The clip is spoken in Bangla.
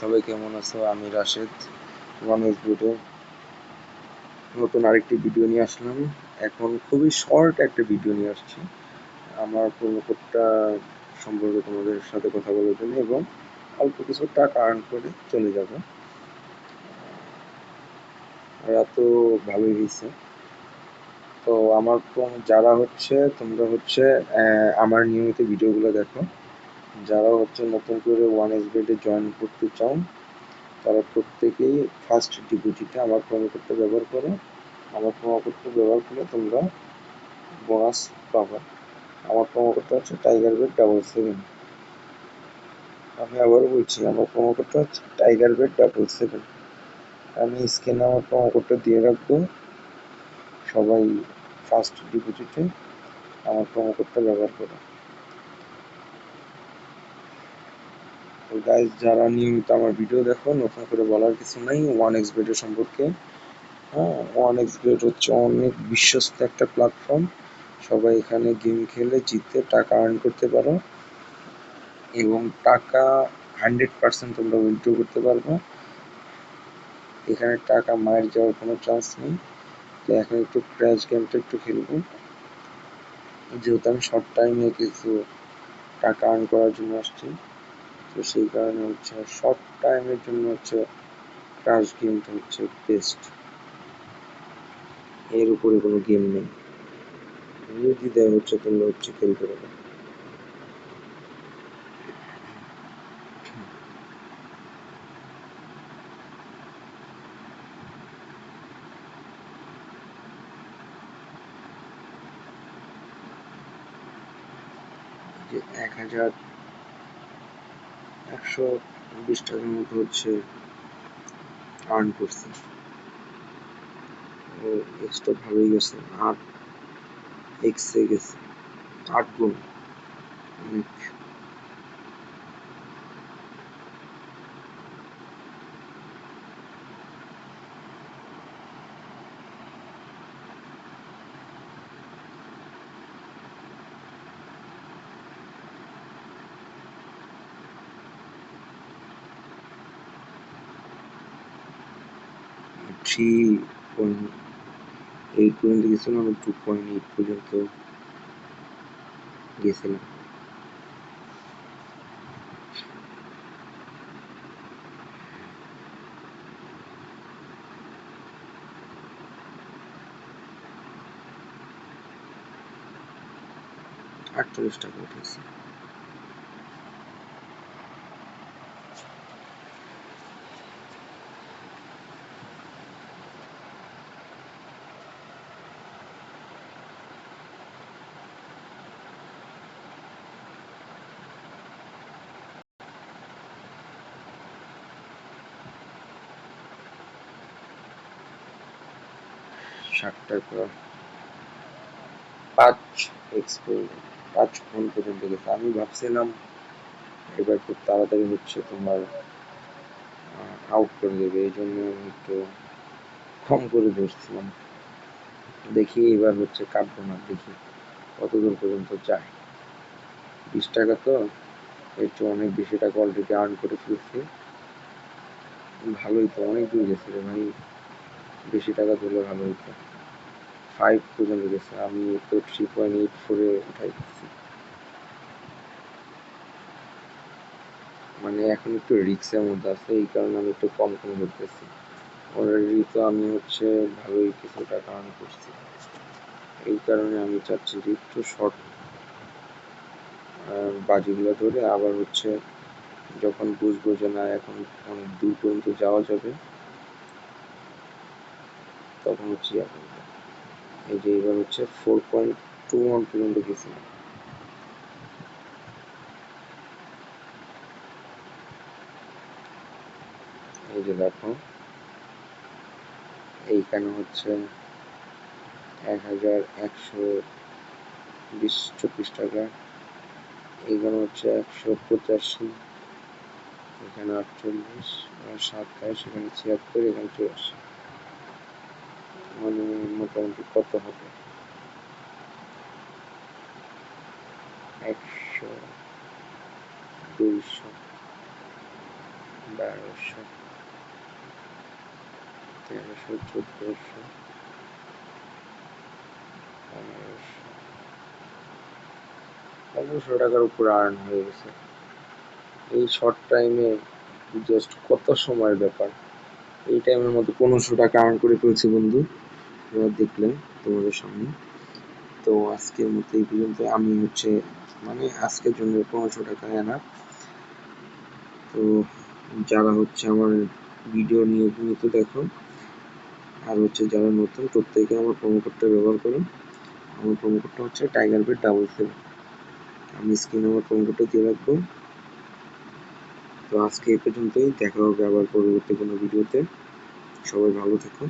সবাই কেমন আছো? আমি রাশেদ রমেশ বুডে নতুন আরেকটি ভিডিও নিয়ে আসলাম। এখন খুবই শর্ট একটা ভিডিও নিয়ে আসছি। আমার কোডটা সম্পর্কে তোমাদের সাথে কথা বলার জন্য এবং অল্প কিছু টাকা আর্ন করে চলে যাব। তো ভালোই হয়েছে। তো আমার যারা হচ্ছে, তোমরা হচ্ছে আমার নিয়মিত ভিডিওগুলো দেখো। যারা হচ্ছে নতুন করে ওয়ান এস বেডে জয়েন করতে চাও তারা প্রত্যেকেই ফার্স্ট ডিপোজিটে আমার প্রোমো কোডটা ব্যবহার করে। আমার প্রোমো কোডটা ব্যবহার করলে তোমরা বোনাস পাবে। আমার প্রোমো কোডটা হচ্ছে টাইগার বেড ডাবল সেভেন আমি আবারও বলছি, আমার প্রোমো কোডটা হচ্ছে টাইগার বেড ডাবল সেভেন আমি স্ক্রিনে আমার প্রোমো কোডটা দিয়ে রাখব। সবাই ফার্স্ট ডিপোজিটে আমার প্রোমো কোডটা ব্যবহার করো। তো গাইজ যারা নিয়মিত আমার ভিডিও দেখো, নতুন করে বলার কিছু নাই ওয়ান এক্স বেডের সম্পর্কে। হ্যাঁ ওয়ান এক্স বেড হচ্ছে অনেক বিশ্বস্ত একটা প্ল্যাটফর্ম সবাই এখানে গেম খেলে, জিতে টাকা আর্ন করতে পারো। এবং টাকা হান্ড্রেড পার্সেন্ট তোমরা উইথড্র করতে পারবে। এখানে টাকা মায়ের যাওয়ার কোনো চান্স নেই। তো এখন একটু ক্র্যাশ গেমটা একটু খেলব। যেহেতু আমি শর্ট টাইমে কিছু টাকা আর্ন করার জন্য আসছি। তো সেই কারণে হচ্ছে শর্ট টাইমের জন্য হচ্ছে ক্রাশ গেমটা হচ্ছে বেস্ট এর উপরে কোনো গেম নেই। নির্দ্বিধায় হচ্ছে তোমরা হচ্ছে খেলতে পারো এক হাজার একশো বিশ টাকার মতো হচ্ছে আর্ন করছে। ও এক্সটা ভালোই গেছে আট এক্সে গেছে। আট গুণ। অনেক থ্রি পয়েন্ট এইট পর্যন্ত গেছিলাম টু পয়েন্ট এইট পর্যন্ত গেছিলাম। আটচল্লিশ টাকা উঠেছে। ষাট টাকা পাঁচ এক্সপো পাঁচ ফোন পর্যন্ত গেছে। আমি ভাবছিলাম এবার খুব তাড়াতাড়ি হচ্ছে তোমার আউট করে দেবে। এই জন্য একটু কম করে ধরছিলাম দেখি এবার হচ্ছে কাটবো না দেখি কত দূর পর্যন্ত যায়। বিশ টাকা তো এর অনেক বেশি টাকা অলরেডি আর্ন করে ফেলছি। ভালোই তো, অনেক দূর গেছে ভাই। বেশি টাকা ধরলে ভালো হইতো ফাইভ পর্যন্ত গেছে। আমি তো থ্রি পয়েন্ট এইট ফোরে উঠাই মানে এখন একটু রিক্সের মধ্যে আছে, এই কারণে আমি একটু কম কম ধরতেছি অলরেডি তো আমি হচ্ছে ভালোই কিছু টাকা আর্ন করছি। এই কারণে আমি চাচ্ছি যে একটু শর্ট বাজিগুলো ধরে আবার হচ্ছে যখন বুঝব যে না, এখন অনেক দূর পর্যন্ত যাওয়া যাবে, তখন হচ্ছে করব এই যে এবার হচ্ছে ফোর পয়েন্ট টু ওয়ান পর্যন্ত গেছিলাম এই যে দেখো, এইখানে হচ্ছে এক হাজার একশো বিশ চব্বিশ টাকা, এইখানে হচ্ছে একশো পঁচাশি, এখানে আটচল্লিশ সাতাশ, এখানে ছিয়াত্তর, এখানে চুরাশি। মানে মোটামুটি কত হবে? একশো, দুইশো, বারোশো, তেরোশো, চোদ্দোশো, পনেরোশো। পনেরোশো টাকার উপর আর্ন হয়ে গেছে। এই শর্ট টাইমে জাস্ট কত সময়ের ব্যাপার? এই টাইমের মধ্যে পনেরোশো টাকা আর্ন করে ফেলছি বন্ধু। তোমরা দেখলেন তোমাদের সামনে। তো আজকের মতো এই পর্যন্ত। আমি হচ্ছে মানে আজকের জন্য পনেরোশো টাকা আনা তো যারা হচ্ছে আমার ভিডিও নিয়মিত দেখো, আর হচ্ছে যারা নতুন, প্রত্যেকে আমার প্রোমো কোডটা ব্যবহার করুন। আমার প্রোমো কোডটা হচ্ছে টাইগার বেড ডাবল সেভেন আমি স্ক্রিনে আমার প্রোমো কোডটা দিয়ে রাখব। তো আজকে এই পর্যন্তই। দেখা হবে আবার পরবর্তী কোনো ভিডিওতে। সবাই ভালো থেকো।